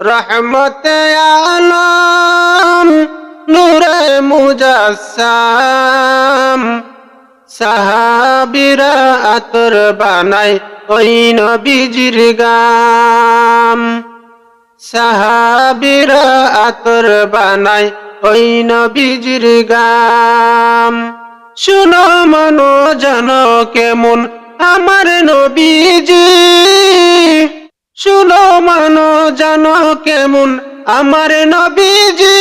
রহমতে আলম, নূরে মুজাসাম সাহাবিরা আতর বানাই ওই নবীজির গাম। সাহাবিরা আতর বানাই ওই নবীজির গাম। শুনো মনো জানো কেমন আমার নবীজি। শুনো মানো জানো কেমন আমার নবীজি?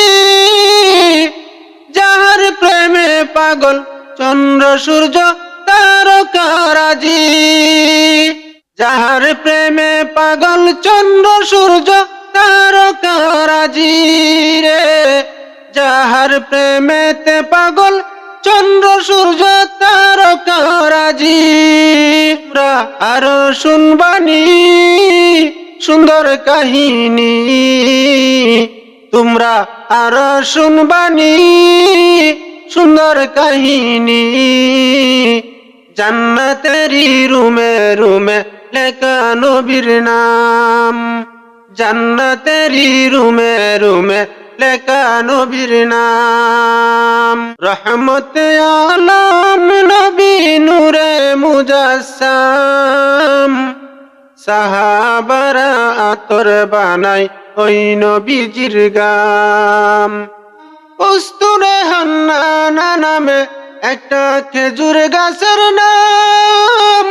যাহার প্রেমে পাগল, চন্দ্র, সূর্য তারকারাজি যাহার প্রেমে পাগল, চন্দ্র, সূর্য তারকারাজি রে। যাহার প্রেমেতে পাগল, চন্দ্র, সূর্য তারকারাজি আরও শুনবানি। সুন্দর কাহিনী। তোমরা আর শুনবানি, সুন্দর কাহিনী। জান্নাতেরি রুমে রুমে লেখা নবীর নাম। জান্নাতেরি রুমে রুমে লেখা নবীর নাম। রহমতে আলম নবী নূরে মুজাসাম সাহাবারা আতর বানাই ওই নবীজির গাম। উস্তুরে হান্না নামে একটা খেজুর গাছের নাম।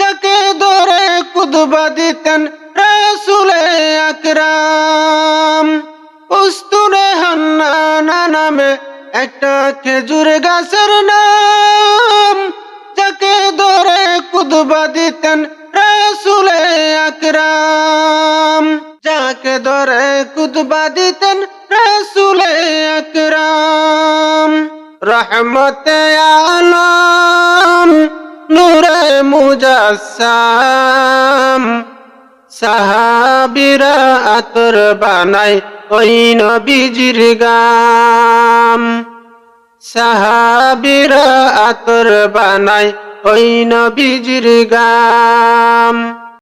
যাকে ধরে কুদবা দিতেন রাসুলে আকরাম। উস্তুরে হান্না নামে একটা খেজুর গাছের নাম। যাকে ধরে কুদবা দিতেন আকরাম, যাকে ধরে কুদবা দিতেন রাসুলে আকরাম। রহমতে আলম, নূরে মুজাসাম সাহাবিরা আতর বানাই ওই নবীজির গাম। সাহাবিরা আতর বানাই ওই নবীজির গাম।